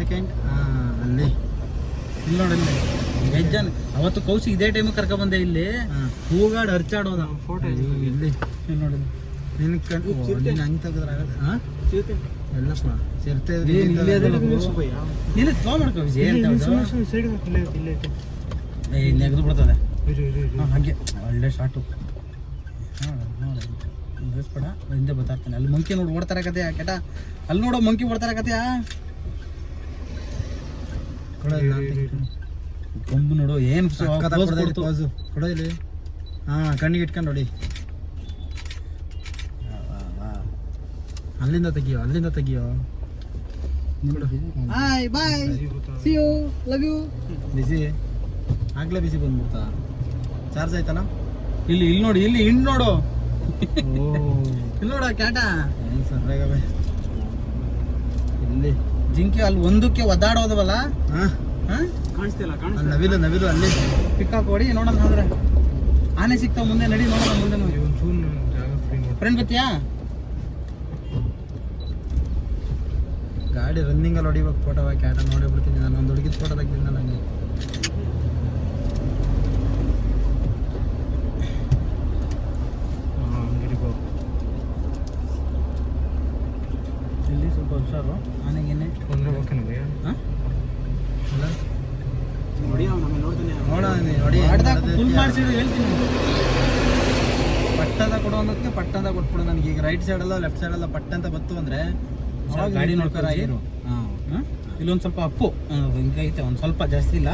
Second ಅಲ್ಲಿ. ಇಲ್ಲಿ ನೋಡಿ ಇಲ್ಲಿ ಹೆಜ್ಜನ್ ಅವತ್ತು ಕೌಶಿ ಇದೇ ಟೈಮ್ ಕರ್ಕ ಬಂದೆ ಇಲ್ಲಿ. ಹೂಗಾಡ್ ಹರ್ಚಾಡೋದ. ಫೋಟೋ ಇಲ್ಲಿ ಇಲ್ಲಿ ನೋಡಿ ನಿನ್ ಕಣ್ಣು ಹಂಗ್ ಎಲ್ಲಪ್ಪ ಚಿರತೆ? ಇಲ್ಲಿ ಬಿಡ್ತದೆ. ಹಾಗೆ. ಒಳ್ಳೆ ಶಾಟು ಹಿಂದೆ ಅಲ್ಲಿ ಮಂಕಿ ನೋಡಿ ಓಡ್ತಾರೆ ಕತೆ ಕೆಟ ಅಲ್ಲಿ ನೋಡೋ ಮಂಕಿ ಓಡ್ತಾರೆ ಕತೆಯ ಕೊಡು ಇಲ್ಲಿ ನಾನ್ ತೆಗಿತೀನಿ. ಕೊಂಬು ನೋಡು ಏನು ಸ- ಸಖತ್ತಾಗ್ pose ಕೊಡು ಇಲ್ಲಿ. ಹಾ ಕಣ್ಣಿಗೆ ಇಟ್ಕೊಂಡು ನೋಡಿ ಅಲ್ಲಿಂದ ತೆಗಿಯೋ ಅಲ್ಲಿಂದ ತೆಗಿಯೋ. Hi bye see you love you ಬಿಸಿ. ಆಗ್ಲೇ ಬಿಸಿ ಬಂದ್ಬಿಡ್ತಾ. ಚಾರ್ಜ್ ಆಯ್ತಾನ ಇಲ್ಲಿ ಇಲ್ಲಿ ನೋಡಿ ಇಲ್ಲಿ ಹಿಂಡ್ ನೋಡು. ಓ. ಇಲ್ಲಿ ನೋಡ ಕ್ಯಾಟ ಸರ್ ಇಲ್ಲಿ ಜಿಂಕಿ ಅಲ್ಲಿ ಒಂದಕ್ಕೆ ಒದ್ದಾಡೋದವಲ್ಲ? ಹಾ. ಹಾ? ಕಾಣಿಸ್ತಿಲ್ಲ ನವಿಲು ನವಿಲು ಅಲ್ಲಿ. ಪಿಕ್ ಹೊಡಿ ನೋಡೋಣ ಅಂದ್ರೆ ಆನೆ ಸಿಗ್ತಾವ ಮುಂದೆ ನಡಿ ನೋಡೋಣ ಮುಂದೆ ಫ್ರೆಂಡ್ ಬತ್ತೀಯಾ ಗಾಡಿ ರನ್ನಿಂಗ್ ಅಲ್ಲಿ ಹೊಡಿಬೇಕು ಫೋಟೋ ಕ್ಯಾಟ ನೋಡಿ ಬಿಡ್ತೀನಿ ನಾನು. ಒಂದು ಹುಡುಗಿದ ಫೋಟೋ ತೆಗ್ದಿದ್ದ ನಂಗೆ ಇಲ್ಲಿ ಸ್ವಲ್ಪ ತೊಂದರೆ ಆನೆಗೇನೆ ಹಾಂ? ಅಲ್ಲ ನೋಡಿ ಅವ್ನು ನೋಡ್ತಾನೆ ನೋಡಿ. ಫುಲ್ ಮಾಡಿಸಿದ್ರು ಹೇಳ್ತೀನಿ. ಪಟ್ಟದ ಕೊಡು ಅನ್ನೋದಕ್ಕೆ ಪಟ್ಟದ ಕೊಟ್ಬಿಡು. ನನಗೆ ಈಗ ರೈಟ್ ಸೈಡ್ ಅಲ್ಲ ಲೆಫ್ಟ್ ಸೈಡ್ ಅಲ್ಲ ಪಟ್ಟ ಅಂತ ಬತ್ತು ಅಂದ್ರೆ ಗಾಡಿ ನೋಡ್ಕೊರ ಇರು ಹಾಂ. ಇಲ್ಲೊಂದು ಸ್ವಲ್ಪ ಅಪ್ಪು. ಹಿಂಗೈತೆ ಒಂದು ಸ್ವಲ್ಪ ಜಾಸ್ತಿ ಇಲ್ಲ.